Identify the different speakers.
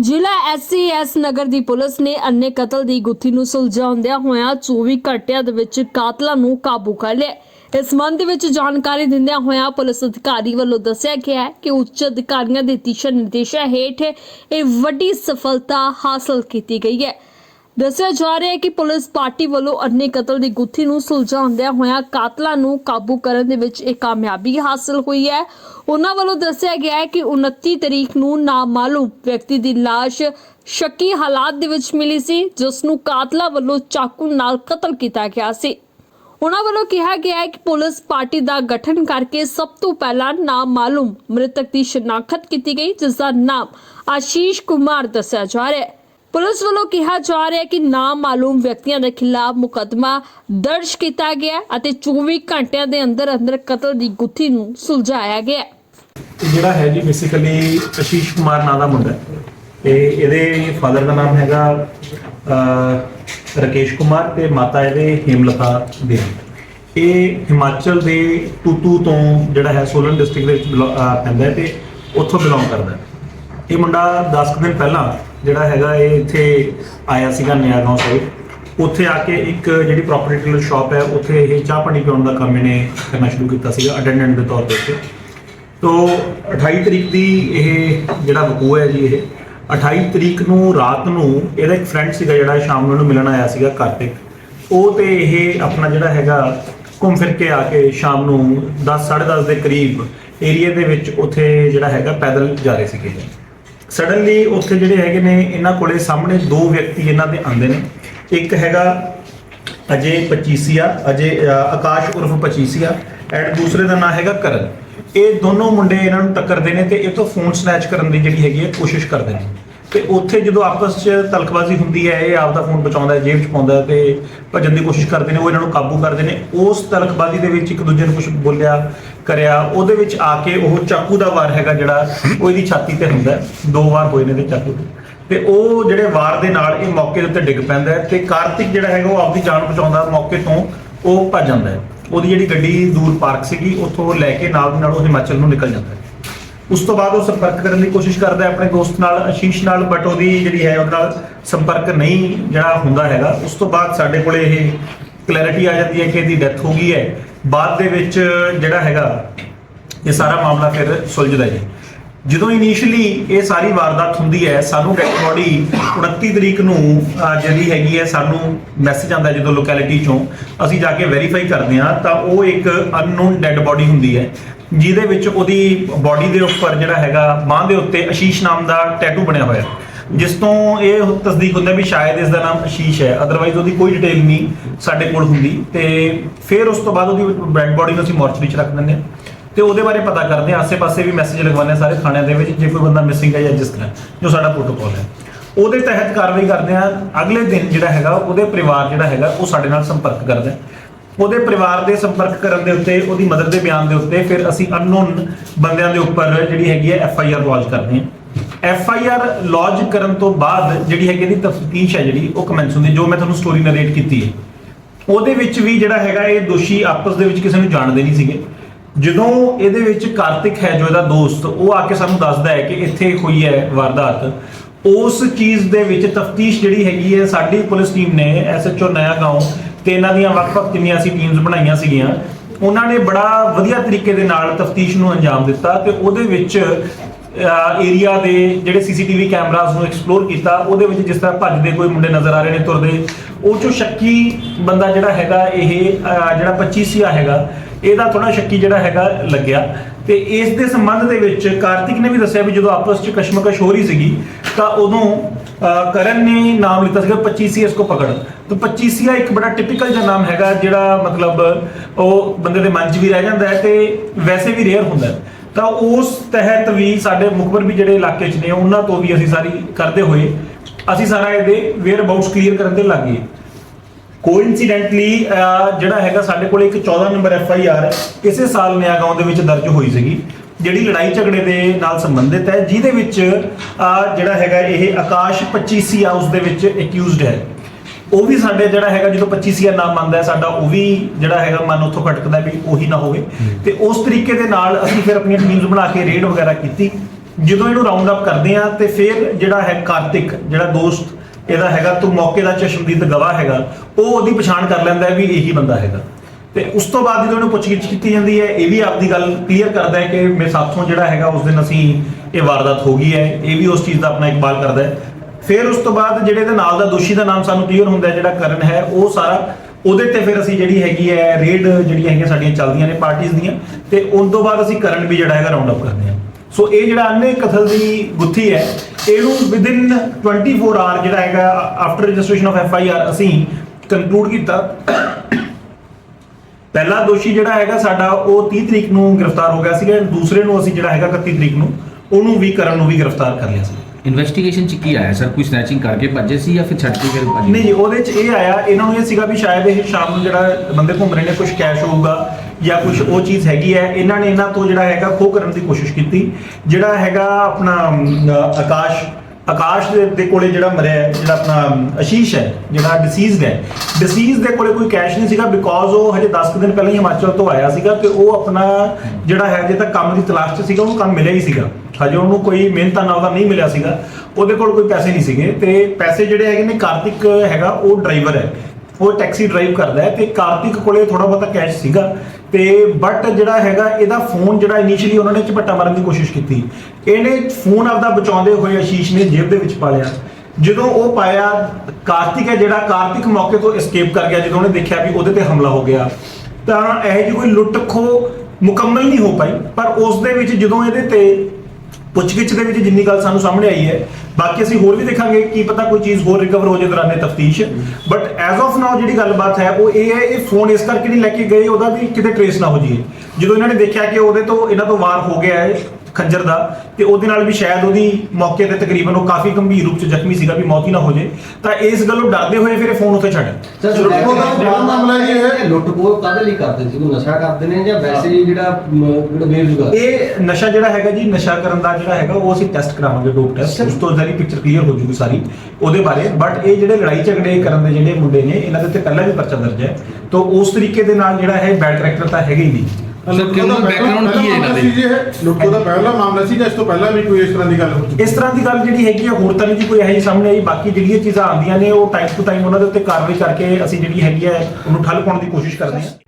Speaker 1: ਜ਼ਿਲ੍ਹਾ ਐਸਸੀਐਸ ਨਗਰ ਦੀ ਪੁਲਿਸ ਨੇ ਅੰਨੇ ਕਤਲ ਦੀ ਗੁੱਥੀ ਨੂੰ ਸੁਲਝਾਉਂਦਿਆਂ ਹੋਇਆਂ 24 ਘੰਟਿਆਂ ਦੇ ਵਿੱਚ ਕਾਤਲਾਂ ਨੂੰ ਕਾਬੂ ਕਰ ਲਿਆ। ਇਸ ਸੰਬੰਧ ਵਿੱਚ ਜਾਣਕਾਰੀ ਦਿੰਦਿਆਂ ਹੋਇਆਂ ਪੁਲਿਸ ਅਧਿਕਾਰੀ ਵੱਲੋਂ ਦੱਸਿਆ ਗਿਆ ਹੈ ਕਿ ਉੱਚ ਅਧਿਕਾਰੀਆਂ ਦੇ ਦਿਸ਼ਾ ਨਿਰਦੇਸ਼ਾਂ ਹੇਠ ਇਹ ਵੱਡੀ ਸਫਲਤਾ ਹਾਸਲ ਕੀਤੀ ਗਈ ਹੈ। ਦੱਸਿਆ ਜਾ ਰਿਹਾ ਹੈ ਕਿ ਪੁਲਿਸ ਪਾਰਟੀ ਵੱਲੋਂ ਅੰਨੇ ਕਤਲ ਦੀ ਗੁੱਥੀ ਨੂੰ ਸੁਲਝਾਉਂਦਿਆਂ ਹੋਇਆਂ ਕਾਤਲਾਂ ਨੂੰ ਕਾਬੂ ਕਰਨ ਦੇ ਵਿੱਚ ਇਹ ਕਾਮਯਾਬੀ ਹਾਸਲ ਹੋਈ ਹੈ। ਉਹਨਾਂ ਵੱਲੋਂ ਦੱਸਿਆ ਗਿਆ ਹੈ ਕਿ 29 ਤਰੀਕ ਨੂੰ ਨਾਮਾਲੂਮ ਵਿਅਕਤੀ ਦੀ ਲਾਸ਼ ਸ਼ੱਕੀ ਹਾਲਾਤ ਦੇ ਵਿੱਚ ਮਿਲੀ ਸੀ, ਜਿਸ ਨੂੰ ਕਾਤਲਾਂ ਵੱਲੋਂ ਚਾਕੂ ਨਾਲ ਕਤਲ ਕੀਤਾ ਗਿਆ ਸੀ। ਉਹਨਾਂ ਵੱਲੋਂ ਕਿਹਾ ਗਿਆ ਹੈ ਕਿ ਪੁਲਿਸ ਪਾਰਟੀ ਦਾ ਗਠਨ ਕਰਕੇ ਸਭ ਤੋਂ ਪਹਿਲਾਂ ਨਾਮਾਲੂਮ ਮ੍ਰਿਤਕ ਦੀ ਸ਼ਨਾਖਤ ਕੀਤੀ ਗਈ ਜਿਸ ਦਾ ਨਾਮ ਆਸ਼ੀਸ਼ ਕੁਮਾਰ ਦੱਸਿਆ ਜਾ ਰਿਹਾ ਹੈ। ਪੁਲਿਸ ਵੱਲੋਂ ਕਿਹਾ ਜਾ ਰਿਹਾ ਹੈ ਕਿ ਨਾਮਾਲੂਮ ਵਿਅਕਤੀਆਂ ਦੇ ਖਿਲਾਫ ਮੁਕੱਦਮਾ ਦਰਜ ਕੀਤਾ ਗਿਆ ਅਤੇ 24 ਘੰਟਿਆਂ ਦੇ ਅੰਦਰ ਅੰਦਰ ਕਤਲ ਦੀ ਗੁੱਥੀ ਨੂੰ ਸੁਲਝਾਇਆ ਗਿਆ
Speaker 2: ਜਿਹੜਾ ਹੈ ਜੀ ਬੇਸਿਕਲੀ ਅਸ਼ੀਸ਼ ਕੁਮਾਰ ਨਾਂ ਦਾ ਮੁੰਡਾ ਹੈ। ਤੇ ਇਹਦੇ ਫਾਦਰ ਦਾ ਨਾਮ ਹੈਗਾ ਅਹ, ਰਕੇਸ਼ ਕੁਮਾਰ ਤੇ ਮਾਤਾ ਇਹਦੇ ਹੇਮਲਤਾ ਦੇਵੀ ਇਹ ਹਿਮਾਚਲ ਦੇ ਟੂਟੂ ਤੋਂ ਜਿਹੜਾ ਹੈ ਸੋਲਨ ਡਿਸਟ੍ਰਿਕਟ ਦੇ ਵਿੱਚ ਬਿਲੋ- ਅਹ, ਪੈਂਦਾ ਹੈ ਤੇ ਉੱਥੋਂ ਬਿਲੋਂਗ ਕਰਦਾ ਹੈ। ਇਹ ਮੁੰਡਾ 10 ਕੁ ਦਿਨ ਪਹਿਲਾਂ ਜਿਹੜਾ ਹੈਗਾ ਇਹ ਇੱਥੇ ਆਇਆ ਸੀਗਾ ਨਿਆਗਾਉਂ ਸਾਈਡ। ਉੱਥੇ ਆ ਕੇ ਇੱਕ ਜਿਹੜੀ ਪ੍ਰੋਪਰਟੀ ਡੀਲਰ ਸ਼ਾਪ ਹੈ, ਉੱਥੇ ਇਹ ਚਾਹ ਪਾਣੀ ਪਿਉਣ ਦਾ ਕੰਮ ਇਹਨੇ ਕਰਨਾ ਸ਼ੁਰੂ ਕੀਤਾ ਸੀਗਾ ਅਟੈਂਡੈਂਟ ਦੇ ਤੌਰ ਦੇ ਉੱਤੇ। ਤੋ 28 ਤਰੀਕ ਦੀ ਇਹ ਜਿਹੜਾ ਵਕੂ ਹੈ ਜੀ ਇਹ 28 ਤਰੀਕ ਨੂੰ ਰਾਤ ਨੂੰ ਇਹਦਾ ਇੱਕ ਫਰੈਂਡ ਸੀਗਾ ਜਿਹੜਾ ਸ਼ਾਮ ਨੂੰ ਇਹਨੂੰ ਮਿਲਣ ਆਇਆ ਸੀਗਾ ਕਾਰਤਿਕ। ਉਹ ਤੇ ਇਹ ਆਪਣਾ ਜਿਹੜਾ ਹੈਗਾ ਘੁੰਮ ਫਿਰ ਕੇ ਆ ਕੇ ਸ਼ਾਮ ਨੂੰ 10 10:30 ਦੇ ਕਰੀਬ ਏਰੀਆ ਦੇ ਵਿੱਚ ਉੱਥੇ ਜਿਹੜਾ ਹੈਗਾ ਪੈਦਲ ਜਾ ਰਹੇ ਸੀਗੇ। ਸਡਨਲੀ ਉੱਥੇ ਜਿਹੜੇ ਹੈਗੇ ਨੇ, ਇਹਨਾਂ ਕੋਲੇ ਸਾਹਮਣੇ ਦੋ ਵਿਅਕਤੀ ਇਹਨਾਂ ਦੇ ਆਉਂਦੇ ਨੇ। ਇੱਕ ਹੈਗਾ ਅਜੇ ਪਚੀਸੀਆ, ਅਜੇ ਆਕਾਸ਼ ਉਰਫ ਪਚੀਸੀਆ ਐਂਡ ਦੂਸਰੇ ਦਾ ਨਾਮ ਹੈਗਾ ਕਰਨ। ਇਹ ਦੋਨੋਂ ਮੁੰਡੇ ਇਹਨਾਂ ਨੂੰ ਟੱਕਰਦੇ ਨੇ ਤੇ ਇਹ ਤੋਂ ਫੋਨ ਸਨੈਚ ਕਰਨ ਦੀ ਜਿਹੜੀ ਹੈਗੀ ਹੈ, ਕੋਸ਼ਿਸ਼ ਕਰਦੇ ਨੇ। ਤੇ ਉੱਥੇ ਜਦੋਂ ਆਪਸ 'ਚ ਤਲਖਬਾਜ਼ੀ ਹੁੰਦੀ ਹੈ, ਇਹ ਆਪਦਾ ਫੋਨ ਬਚਾਉਂਦਾ ਹੈ, ਜੇਬ 'ਚ ਪਾਉਂਦਾ ਹੈ ਤੇ ਭੱਜਣ ਦੀ ਕੋਸ਼ਿਸ਼ ਕਰਦੇ ਨੇ, ਉਹ ਇਹਨਾਂ ਨੂੰ ਕਾਬੂ ਕਰਦੇ ਨੇ। ਉਸ ਤਲਖਬਾਜ਼ੀ ਦੇ ਵਿੱਚ ਇੱਕ ਦੂਜੇ ਨੂੰ ਕੁਝ ਬੋਲਿਆ ਕਰਿਆ, ਉਹਦੇ ਵਿੱਚ ਆ ਕੇ ਉਹ ਚਾਕੂ ਦਾ ਵਾਰ ਹੈਗਾ ਜਿਹੜਾ, ਉਹ ਇਹਦੀ ਛਾਤੀ ਤੇ ਹੁੰਦਾ ਦੋ ਵਾਰ ਹੋਏ ਨੇ ਤੇ ਚਾਕੂ ਦੇ ਤੇ ਉਹ ਜਿਹੜੇ ਵਾਰ ਦੇ ਨਾਲ ਇਹ ਮੌਕੇ ਦੇ ਉੱਤੇ ਡਿੱਗ ਪੈਂਦਾ ਹੈ ਤੇ ਕਾਰਤਿਕ ਜਿਹੜਾ ਹੈਗਾ, ਉਹ ਆਪਦੀ ਜਾਨ ਬਚਾਉਂਦਾ, ਮੌਕੇ ਤੋਂ ਉਹ ਭੱਜ ਜਾਂਦਾ ਹੈ। ਉਹਦੀ ਜਿਹੜੀ ਗੱਡੀ ਦੂਰ ਪਾਰਕ ਸੀਗੀ, ਉੱਥੋਂ ਲੈ ਕੇ ਨਾਲ ਦੀ ਨਾਲ ਉਹ ਹਿਮਾਚਲ ਨੂੰ ਨਿਕਲ ਜਾਂਦਾ ਹੈ। ਉਸ ਤੋਂ ਬਾਅਦ ਉਹ ਸੰਪਰਕ ਕਰਨ ਦੀ ਕੋਸ਼ਿਸ਼ ਕਰਦਾ ਹੈ, ਆਪਣੇ ਦੋਸਤ ਨਾਲ, ਅਸ਼ੀਸ਼ ਨਾਲ ਬਟ ਉਹਦੀ ਜਿਹੜੀ ਹੈ, ਉਹਦੇ ਨਾਲ ਸੰਪਰਕ ਨਹੀਂ ਜਿਹੜਾ ਹੁੰਦਾ ਹੈਗਾ। ਉਸ ਤੋਂ ਬਾਅਦ ਸਾਡੇ ਕੋਲੇ ਇਹ ਕਲੈਰਿਟੀ ਆ ਜਾਂਦੀ ਹੈ ਕਿ ਇਹਦੀ ਡੈਥ ਹੋ ਗਈ ਹੈ। ਬਾਅਦ ਦੇ ਵਿੱਚ ਜਿਹੜਾ ਹੈਗਾ, ਇਹ ਸਾਰਾ ਮਾਮਲਾ ਫਿਰ ਸੁਲਝਦਾ ਹੈ ਜਦੋਂ ਇਨੀਸ਼ੀਅਲੀ ਇਹ ਸਾਰੀ ਵਾਰਦਾਤ ਹੁੰਦੀ ਹੈ, ਸਾਨੂੰ ਡੈਡ ਬੋਡੀ 29 ਤਰੀਕ ਨੂੰ ਜਿਹੜੀ ਹੈਗੀ ਹੈ, ਸਾਨੂੰ ਮੈਸੇਜ ਆਉਂਦਾ ਜਦੋਂ ਲੋਕੈਲਿਟੀ ਚੋਂ, ਅਸੀਂ ਜਾ ਕੇ ਵੈਰੀਫਾਈ ਕਰਦੇ ਹਾਂ, ਤਾਂ ਉਹ ਇੱਕ ਅਨਨੋਨ ਡੈਡ ਬੋਡੀ ਹੁੰਦੀ ਹੈ, ਜਿਹਦੇ ਵਿੱਚ ਉਹਦੀ ਬੋਡੀ ਦੇ ਉੱਪਰ ਜਿਹੜਾ ਹੈਗਾ, ਬਾਹ ਦੇ ਉੱਤੇ ਅਸ਼ੀਸ਼ ਨਾਮ ਦਾ ਟੈਟੂ ਬਣਿਆ ਹੋਇਆ। ਜਿਸ ਤੋਂ ਇਹ ਤਸਦੀਕ ਹੁੰਦਾ ਵੀ ਸ਼ਾਇਦ ਇਸ ਦਾ ਨਾਮ ਆਸ਼ੀਸ਼ ਹੈ। ਅਦਰਵਾਈਜ਼ ਉਹਦੀ ਕੋਈ ਡਿਟੇਲ ਨਹੀਂ ਸਾਡੇ ਕੋਲ ਹੁੰਦੀ। ਤੇ ਫਿਰ ਉਸ ਤੋਂ ਬਾਅਦ ਉਹਦੀ ਡੈਡ ਬੋਡੀ ਨੂੰ ਅਸੀਂ ਮੋਰਚਰੀ 'ਚ ਰੱਖ ਦਿੰਦੇ ਹਾਂ। ਤੇ ਉਹਦੇ ਬਾਰੇ ਪਤਾ ਕਰਦੇ ਹਾਂ। ਆਸੇ-ਪਾਸੇ ਵੀ ਮੈਸੇਜ ਲਗਵਾਉਂਦੇ ਹਾਂ ਸਾਰੇ ਥਾਣਿਆਂ ਦੇ ਵਿੱਚ, ਜੇ ਕੋਈ ਬੰਦਾ ਮਿਸਿੰਗ ਹੈ ਜਾਂ ਜਿਸ ਤਰ੍ਹਾਂ, ਜੋ ਸਾਡਾ ਪ੍ਰੋਟੋਕੋਲ ਹੈ। ਉਹਦੇ ਤਹਿਤ ਕਾਰਵਾਈ ਕਰਦੇ ਹਾਂ। ਅਗਲੇ ਦਿਨ ਜਿਹੜਾ ਹੈਗਾ, ਉਹਦੇ ਪਰਿਵਾਰ ਜਿਹੜਾ ਹੈਗਾ, ਉਹ ਸਾਡੇ ਨਾਲ ਸੰਪਰਕ ਕਰਦਾ ਹੈ। ਉਹਦੇ ਪਰਿਵਾਰ ਦੇ ਸੰਪਰਕ ਕਰਨ ਦੇ ਉੱਤੇ, ਉਹਦੀ ਮਦਰ ਦੇ ਬਿਆਨ ਦੇ ਉੱਤੇ, ਫਿਰ ਅਸੀਂ ਅਨਨੋਨ ਬੰਦਿਆਂ ਦੇ ਉੱਪਰ ਜਿਹੜੀ ਹੈਗੀ ਹੈ ਐਫ ਆਈ ਆਰ ਲੌਂਚ ਕਰਦੇ ਹਾਂ। ਐਫ ਆਈ ਆਰ ਲੌਂਚ ਕਰਨ ਤੋਂ ਬਾਅਦ ਜਿਹੜੀ ਹੈਗੀ ਇਹਦੀ ਤਫਤੀਸ਼ ਹੈ ਜਿਹੜੀ, ਉਹ ਕਮੈਂਸ ਹੁੰਦੀ ਜੋ ਮੈਂ ਤੁਹਾਨੂੰ ਸਟੋਰੀ ਨਰੇਟ ਕੀਤੀ ਹੈ। ਉਹਦੇ ਵਿੱਚ ਵੀ ਜਿਹੜਾ ਹੈਗਾ ਇਹ ਦੋਸ਼ੀ ਆਪਸ ਦੇ ਵਿੱਚ ਕਿਸੇ ਨੂੰ ਜਾਣਦੇ ਨਹੀਂ ਸੀਗੇ। ਜਦੋਂ ਇਹਦੇ ਵਿੱਚ ਕਾਰਤਿਕ ਹੈ ਜੋ ਇਹਦਾ ਦੋਸਤ, ਉਹ ਆ ਕੇ ਸਾਨੂੰ ਦੱਸਦਾ ਹੈ ਕਿ ਇੱਥੇ ਹੋਈ ਹੈ ਵਾਰਦਾਤ। ਉਸ ਚੀਜ਼ ਦੇ ਵਿੱਚ ਤਫਤੀਸ਼ ਜਿਹੜੀ ਹੈਗੀ ਹੈ, ਸਾਡੀ ਪੁਲਿਸ ਟੀਮ ਨੇ ਐਸਐਚਓ ਨਇਆ ਗਾਉਂ ਤੇ ਇਹਨਾਂ ਦੀਆਂ ਵੱਖ-ਵੱਖ ਜਿੰਨੀਆਂ ਅਸੀਂ ਟੀਮਸ ਬਣਾਈਆਂ ਸੀਗੀਆਂ, ਉਹਨਾਂ ਨੇ ਬੜਾ ਵਧੀਆ ਤਰੀਕੇ ਦੇ ਨਾਲ ਤਫਤੀਸ਼ ਨੂੰ ਅੰਜਾਮ ਦਿੱਤਾ ਤੇ ਉਹਦੇ ਵਿੱਚ ਏਰੀਆ ਦੇ ਜਿਹੜੇ ਸੀਸੀਟੀਵੀ ਕੈਮਰਾਸ ਨੂੰ ਐਕਸਪਲੋਰ ਕੀਤਾ ਉਹਦੇ ਵਿੱਚ ਜਿਸ ਤਰ੍ਹਾਂ ਭੱਜਦੇ ਕੋਈ ਮੁੰਡੇ ਨਜ਼ਰ ਆ ਰਹੇ ਨੇ ਤੁਰਦੇ ਉਹ ਚੋਂ ਸ਼ੱਕੀ ਬੰਦਾ ਜਿਹੜਾ ਹੈਗਾ ਇਹ ਅਹ, ਜਿਹੜਾ 25 ਹੈਗਾ ਇਹਦਾ ਥੋੜਾ ਸ਼ੱਕੀ ਜਿਹੜਾ ਹੈਗਾ ਲੱਗਿਆ। ਤੇ ਇਸ ਦੇ ਸੰਬੰਧ ਦੇ ਵਿੱਚ ਕਾਰਤਿਕ ਨੇ ਵੀ ਦੱਸਿਆ ਵੀ ਜਦੋਂ ਆਪਸ ਵਿੱਚ ਕਸ਼ਮਕਸ਼ ਹੋ ਰਹੀ ਸੀਗੀ ਤਾਂ ਉਦੋਂ ਕਰਨ ਨੇ ਨਾਮ ਲਿੱਤਾ ਸੀਗਾ 25 ਇਸ ਕੋ ਪਕੜ। ਤਾਂ 25 ਇੱਕ ਬੜਾ ਟਿਪੀਕਲ ਜਿਹਾ ਨਾਮ ਹੈਗਾ ਜਿਹੜਾ ਮਤਲਬ ਉਹ ਬੰਦੇ ਦੇ ਮਨ 'ਚ ਵੀ ਰਹਿ ਜਾਂਦਾ ਹੈ ਤੇ ਵੈਸੇ ਵੀ ਰੇਅਰ ਹੁੰਦਾ ਹੈ। ਤਾਂ ਉਸ ਤਹਿਤ ਵੀ ਸਾਡੇ ਮੁਖਬਰ ਵੀ ਜਿਹੜੇ ਇਲਾਕੇ 'ਚ ਨੇ, ਉਹਨਾਂ ਤੋਂ ਵੀ ਅਸੀਂ ਸਾਰੀ ਕਰਦੇ ਹੋਏ, ਅਸੀਂ ਸਾਰਾ ਇਹਦੇ ਵੇਅਰ ਅਬਾਊਟਸ ਕਲੀਅਰ ਕਰਨ ਤੇ ਲੱਗ ਗਏ। ਕੋਇਨਸੀਡੈਂਟਲੀ ਜਿਹੜਾ ਹੈਗਾ ਸਾਡੇ ਕੋਲ ਇੱਕ 14 ਨੰਬਰ ਐਫ ਆਈ ਆਰ ਇਸੇ ਸਾਲ ਨਿਆਗਾਉਂ ਦੇ ਵਿੱਚ ਦਰਜ ਹੋਈ ਸੀਗੀ, ਜਿਹੜੀ ਲੜਾਈ ਝਗੜੇ ਦੇ ਨਾਲ ਸੰਬੰਧਿਤ ਹੈ, ਜਿਹਦੇ ਵਿੱਚ ਜਿਹੜਾ ਹੈਗਾ ਇਹ ਆਕਾਸ਼ 25 ਆ ਉਸ ਦੇ ਵਿੱਚ ਅਕਿਊਜ਼ਡ ਹੈ। ਉਹ ਵੀ ਸਾਡੇ ਜਿਹੜਾ ਹੈਗਾ ਜਦੋਂ 25 ਨਾਮ ਆਉਂਦਾ ਹੈ ਸਾਡਾ ਉਹ ਵੀ ਜਿਹੜਾ ਹੈਗਾ ਮਨ ਉੱਥੋਂ ਖਟਕਦਾ ਵੀ ਉਹੀ ਨਾ ਹੋਵੇ। ਤੇ ਉਸ ਤਰੀਕੇ ਦੇ ਨਾਲ ਅਸੀਂ ਫਿਰ ਆਪਣੀਆਂ ਟੀਮਸ ਬਣਾ ਕੇ ਰੇਡ ਵਗੈਰਾ ਕੀਤੀ। ਜਦੋਂ ਇਹਨੂੰ ਰਾਉਂਡ ਅਪ ਕਰਦੇ ਆ ਤੇ ਫਿਰ ਜਿਹੜਾ ਹੈ ਕਾਰਤਿਕ ਜਿਹੜਾ ਦੋਸਤ ਇਹਦਾ ਹੈਗਾ ਤੋਂ ਮੌਕੇ ਦਾ ਚਸ਼ਮਦੀਦ ਗਵਾਹ ਹੈਗਾ ਉਹ ਉਹਦੀ ਪਛਾਣ ਕਰ ਲੈਂਦਾ ਵੀ ਇਹੀ ਬੰਦਾ ਹੈਗਾ। ਤੇ ਉਸ ਤੋਂ ਬਾਅਦ ਜਦੋਂ ਇਹਨੂੰ ਪੁੱਛਗਿੱਛ ਕੀਤੀ ਜਾਂਦੀ ਹੈ ਇਹ ਵੀ ਆਪਦੀ ਗੱਲ ਕਲੀਅਰ ਕਰਦਾ ਹੈ ਕਿ ਮੇਰੇ ਸਾਥੋਂ ਜਿਹੜਾ ਹੈਗਾ ਉਸ ਦਿਨ ਅਸੀਂ ਇਹ ਵਾਰਦਾਤ ਹੋ ਗਈ ਹੈ। ਇਹ ਵੀ ਉਸ ਚੀਜ਼ ਦਾ ਆਪਣਾ ਇਕਬਾਲ ਕਰਦਾ ਹੈ। ਫਿਰ ਉਸ ਤੋਂ ਬਾਅਦ ਜਿਹੜੇ ਦੇ ਨਾਲ ਦਾ ਦੋਸ਼ੀ ਦਾ ਨਾਮ ਸਾਨੂੰ ਕਲੀਅਰ ਹੁੰਦਾ ਜਿਹੜਾ ਕਰਨ ਹੈ, ਉਹ ਸਾਰਾ ਉਹਦੇ ਤੇ ਫਿਰ ਅਸੀਂ ਜਿਹੜੀ ਹੈਗੀ ਹੈ ਰੇਡ ਜਿਹੜੀਆਂ ਹੈਗੀਆਂ ਸਾਡੀਆਂ ਚੱਲਦੀਆਂ ਨੇ ਪਾਰਟੀਆਂ ਦੀਆਂ, ਤੇ ਉਸ ਤੋਂ ਬਾਅਦ ਅਸੀਂ ਕਰਨ ਵੀ ਜਿਹੜਾ ਹੈਗਾ ਰਾਉਂਡ ਅਪ ਕਰਦੇ ਹਾਂ। ਸੋ ਇਹ ਜਿਹੜਾ ਅੰਨੇ ਕਥਲ ਦੀ ਗੁੱਥੀ ਹੈ, ਇਹਨੂੰ ਵਿਦਿਨ 24 ਆਰ ਜਿਹੜਾ ਹੈਗਾ after registration of F I R ਅਸੀਂ ਕੰਕਲੂਡ ਕੀਤਾ। ਪਹਿਲਾ ਦੋਸ਼ੀ ਜਿਹੜਾ ਹੈਗਾ ਸਾਡਾ, ਉਹ 30 ਤਰੀਕ ਨੂੰ ਗ੍ਰਿਫਤਾਰ ਹੋ ਗਿਆ ਸੀਗਾ, ਦੂਸਰੇ ਨੂੰ ਅਸੀਂ ਜਿਹੜਾ ਹੈਗਾ 31 ਤਰੀਕ ਨੂੰ, ਉਹਨੂੰ ਵੀ ਕਰਨ ਨੂੰ ਵੀ ਗ੍ਰਿਫਤਾਰ ਕਰ ਲਿਆ ਸੀ।
Speaker 3: ਇਨਵੈਸਟੀਗੇਸ਼ਨ ਚ ਕੀ ਆਇਆ ਸਰ? ਕੋਈ ਸਨੈਚਿੰਗ ਕਰਕੇ ਭੱਜੇ ਸੀ ਜਾਂ ਫਿਰ ਛੱਡ ਕੇ ਫਿਰ ਭੱਜੇ?
Speaker 2: ਨਹੀਂ ਜੀ ਉਹਦੇ ਚ ਇਹ ਆਇਆ ਇਹਨਾਂ ਨੂੰ ਇਹ ਸੀਗਾ ਵੀ ਸ਼ਾਇਦ ਇਹ ਸ਼ਾਮ ਨੂੰ ਜਿਹੜਾ ਬੰਦੇ ਘੁੰਮ ਰਹੇ ਨੇ ਕੁਝ ਕੈਸ਼ ਹੋਊਗਾ ਜਾਂ ਕੁਝ ਉਹ ਚੀਜ਼ ਹੈਗੀ ਹੈ। ਇਹਨਾਂ ਨੇ ਇਹਨਾਂ ਤੋਂ ਜਿਹੜਾ ਹੈਗਾ ਖੋਹ ਕਰਨ ਦੀ ਕੋਸ਼ਿਸ਼ ਕੀਤੀ। ਜਿਹੜਾ ਹੈਗਾ ਆਪਣਾ ਅਮ, ਆਕਾਸ਼ ਆਕਾਸ਼ ਦੇ- ਦੇ ਕੋਲੇ ਜਿਹੜਾ ਮਰਿਆ ਹੈ, ਜਿਹੜਾ ਆਪਣਾ ਅਸ਼ੀਸ਼ ਹੈ ਜਿਹੜਾ ਡਿਸੀਜ਼ਡ ਹੈ। ਡਿਸੀਜ਼ ਦੇ ਕੋਲੇ ਕੋਈ ਕੈਸ਼ ਨਹੀਂ ਸੀਗਾ ਬਿਕੋਜ਼ ਉਹ ਹਜੇ 10 ਕੁ ਦਿਨ ਪਹਿਲਾਂ ਹੀ ਹਿਮਾਚਲ ਤੋਂ ਆਇਆ ਸੀਗਾ ਤੇ ਉਹ ਆਪਣਾ ਜਿਹੜਾ ਹੈ ਜੇ ਤੱਕ ਕੰਮ ਦੀ ਤਲਾਸ਼ 'ਚ ਸੀਗਾ ਉਹਨੂੰ ਕੰਮ ਮਿਲਿਆ ਹੀ ਸੀਗਾ। ਹਜੇ ਉਹਨੂੰ ਕੋਈ ਮਿਹਨਤਾਂ ਨਾਲ ਉਹਦਾ ਨਹੀਂ ਮਿਲਿਆ ਸੀਗਾ। ਉਹਦੇ ਕੋਲ ਕੋਈ ਪੈਸੇ ਨਹੀਂ ਸੀਗੇ ਤੇ ਪੈਸੇ ਜਿਹੜੇ ਹੈਗੇ ਨੇ ਕਾਰਤਿਕ ਹੈਗਾ, ਉਹ ਡਰਾਈਵਰ ਹੈ। ਉਹ ਟੈਕਸੀ ਡਰਾਈਵ ਕਰਦਾ ਹੈ ਤੇ ਕਾਰਤਿਕ ਕੋਲੇ ਥੋੜਾ ਬਹੁਤਾ ਕੈਸ਼ ਸੀਗਾ ਤੇ ਬਟ ਜਿਹੜਾ ਹੈਗਾ, ਇਹਦਾ ਫੋਨ ਜਿਹੜਾ ਇਨੀਸ਼ੀਅਲੀ ਉਹਨਾਂ ਨੇ ਝਪੱਟਾ ਮਾਰਨ ਦੀ ਕੋਸ਼ਿਸ਼ ਕੀਤੀ। ਇਹਨੇ ਫੋਨ ਆਪਦਾ ਬਚਾਉਂਦੇ ਹੋਏ ਆਸ਼ੀਸ਼ ਨੇ ਜੇਬ ਦੇ ਵਿੱਚ ਪਾ ਲਿਆ। ਜਦੋਂ ਉਹ ਪਾਇਆ, ਕਾਰਤਿਕ ਹੈ ਜਿਹੜਾ ਕਾਰਤਿਕ ਮੌਕੇ ਤੋਂ ਐਸਕੇਪ ਕਰ ਗਿਆ, ਜਦੋਂ ਉਹਨੇ ਦੇਖਿਆ ਵੀ ਉਹਦੇ ਤੇ ਹਮਲਾ ਹੋ ਗਿਆ। ਤਾਂ ਇਹ ਜਿਹੀ ਕੋਈ ਲੁੱਟ ਖੋ ਮੁਕੰਮਲ ਨਹੀਂ ਹੋ ਪਾਈ, ਪਰ ਉਸ ਦੇ ਵਿੱਚ ਜਦੋਂ ਇਹਦੇ ਤੇ ਪੁੱਛਗਿੱਛ ਦੇ ਵਿੱਚ ਜਿੰਨੀ ਗੱਲ ਸਾਨੂੰ ਸਾਹਮਣੇ ਆਈ ਹੈ, ਬਾਕੀ ਅਸੀਂ ਹੋਰ ਵੀ ਦੇਖਾਂਗੇ ਕੀ ਪਤਾ ਕੋਈ ਚੀਜ਼ ਹੋਰ ਰਿਕਵਰ ਹੋ ਜਾਏ ਦੌਰਾਨੇ ਤਫਤੀਸ਼। ਬਟ ਐਜ਼ ਆਫ ਨਾਓ ਜਿਹੜੀ ਗੱਲਬਾਤ ਹੈ, ਉਹ ਇਹ ਹੈ, ਇਹ ਫੋਨ ਇਸ ਕਰਕੇ ਨਹੀਂ ਲੈ ਕੇ ਗਏ, ਉਹਦਾ ਵੀ ਕਿਤੇ ਟਰੇਸ ਨਾ ਹੋ ਜਾਈਏ। ਜਦੋਂ ਇਹਨਾਂ ਨੇ ਦੇਖਿਆ ਕਿ ਉਹਦੇ ਤੋਂ, ਇਹਨਾਂ ਤੋਂ ਵਾਰ ਹੋ ਗਿਆ ਹੈ ਖੰਜਰ ਦਾ ਤੇ ਉਹਦੇ ਨਾਲ ਵੀ ਸ਼ਾਇਦ ਉਹਦੀ ਮੌਕੇ ਤੇ ਤਕਰੀਬਨ ਉਹ ਕਾਫੀ ਗੰਭੀਰ ਰੂਪ ਚ ਜ਼ਖਮੀ ਸੀਗਾ ਵੀ ਮੌਤ ਹੀ ਨਾ ਹੋ ਜਾਏ ਤਾਂ ਇਸ ਗੱਲੋਂ ਡਰਦੇ ਹੋਏ ਫਿਰ ਇਹ ਫੋਨ ਉੱਥੇ ਛੱਡ।
Speaker 4: ਸਰ
Speaker 5: ਲੁੱਟ ਖੋਹ ਦਾ ਬੜਾ ਮਾਮਲਾ ਜੀ ਇਹ।
Speaker 4: ਲੁੱਟ ਖੋਹ ਕਾਹਦੇ ਲਈ ਕਰਦੇ ਸੀ ਕੋਈ ਨਸ਼ਾ ਕਰਦੇ ਨੇ ਜਾਂ ਵੈਸੇ ਹੀ ਜਿਹੜਾ ਜਿਹੜਾ ਬੇਰੁਜ਼ਗਾਰ?
Speaker 2: ਇਹ ਨਸ਼ਾ ਜਿਹੜਾ ਹੈਗਾ ਜੀ ਨਸ਼ਾ ਕਰਨ ਦਾ ਜਿਹੜਾ ਹੈਗਾ ਉਹ ਅਸੀਂ ਟੈਸਟ ਕਰਾਵਾਂਗੇ ਡੋਪ ਟੈਸਟ ਉਸ ਤੋਂ ਸਾਰੀ ਪਿਕਚਰ ਕਲੀਅਰ ਹੋ ਜੂਗੀ ਸਾਰੀ ਉਹਦੇ ਬਾਰੇ। ਬਟ ਇਹ ਜਿਹੜੇ ਲੜਾਈ ਝਗੜੇ ਕਰਨ ਦੇ ਜਿਹੜੇ ਮੁੰਡੇ ਨੇ ਇਹਨਾਂ ਦੇ ਉੱਤੇ ਪਹਿਲਾਂ ਵੀ ਪਰਚਾ ਦਰਜ ਹੈ। ਤਾਂ ਉਸ ਤਰੀਕੇ ਦੇ ਨਾਲ ਜਿਹੜਾ ਹੈ ਬੈਡ ਕਰੈਕਟਰ ਤਾਂ ਹੈਗਾ ਹੀ ਨਹੀਂ।
Speaker 3: ਸਰ ਕਿਉਂ ਬੈਕਗ੍ਰਾਉਂਡ ਕੀ ਹੈ ਇਹਨਾਂ ਦੇ?
Speaker 5: ਪਹਿਲਾ ਮਾਮਲਾ ਸੀ ਜਾਂ ਇਸ ਤੋਂ ਪਹਿਲਾਂ ਵੀ ਕੋਈ ਇਸ ਤਰ੍ਹਾਂ ਦੀ ਗੱਲ ਹੋ ਚੁੱਕੀ?
Speaker 2: ਇਸ ਤਰ੍ਹਾਂ ਦੀ ਗੱਲ ਜਿਹੜੀ ਹੈਗੀ ਆ ਹੋਰ ਤਾਂ ਨਹੀਂ ਕੋਈ ਇਹੋ ਜਿਹੀ ਸਾਹਮਣੇ ਆਈ ਬਾਕੀ ਜਿਹੜੀਆਂ ਚੀਜ਼ਾਂ ਆਉਂਦੀਆਂ ਨੇ ਉਹ ਟਾਈਮ ਟੂ ਟਾਈਮ ਉਹਨਾਂ ਦੇ ਉੱਤੇ ਕਾਰਵਾਈ ਕਰਕੇ ਅਸੀਂ ਜਿਹੜੀ ਹੈਗੀ ਹੈ ਉਹਨੂੰ ਠੱਲ ਪਾਉਣ ਦੀ ਕੋਸ਼ਿਸ਼ ਕਰਦੇ ਹਾਂ।